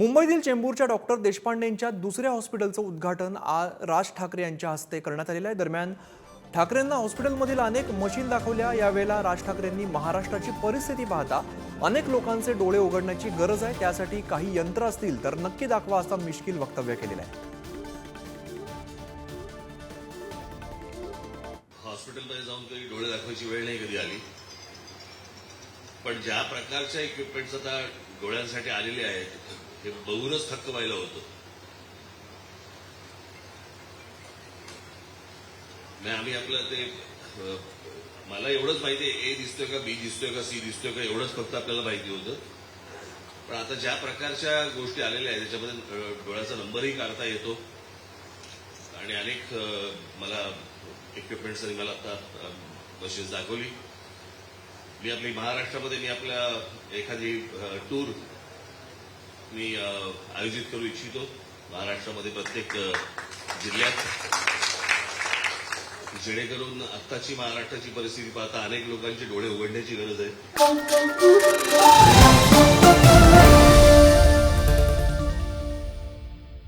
मुंबईतील चेंबूरच्या डॉक्टर देशपांडेंच्या दुसऱ्या हॉस्पिटलचं उद्घाटन आ राज ठाकरे यांच्या हस्ते करण्यात आलेलं आहे. दरम्यान ठाकरेंना हॉस्पिटलमधील अनेक मशीन दाखवल्या. यावेळेला राज ठाकरेंनी महाराष्ट्राची परिस्थिती पाहता अनेक लोकांचे डोळे उघडण्याची गरज आहे. त्यासाठी काही यंत्र असतील तर नक्की दाखवा असा मिश्किल वक्तव्य केलेलं आहे. हॉस्पिटलमध्ये जाऊन कधी डोळे दाखवायची वेळ नाही कधी आली. पण ज्या प्रकारच्या इक्विपमेंट्स आता डोळ्यांसाठी आलेले आहेत हे बघूनच थक्क व्हायला होतं. नाही आम्ही आपलं ते मला एवढंच माहिती आहे ए दिसतोय का बी दिसतोय का सी दिसतोय का एवढंच फक्त आपल्याला माहिती होतं. पण आता ज्या प्रकारच्या गोष्टी आलेल्या आहेत त्याच्यामध्ये डोळ्याचा नंबरही काढता येतो. आणि अनेक मला इक्विपमेंट्स मला आता मशीन्स दाखवली. मी आपली महाराष्ट्रामध्ये मी आपल्या एखादी टूर मी आयोजित करू इच्छितो महाराष्ट्रामध्ये प्रत्येक जिल्ह्यात. जेणेकरून आत्ताची महाराष्ट्राची परिस्थिती पाहता अनेक लोकांचे डोळे उघडण्याची गरज आहे.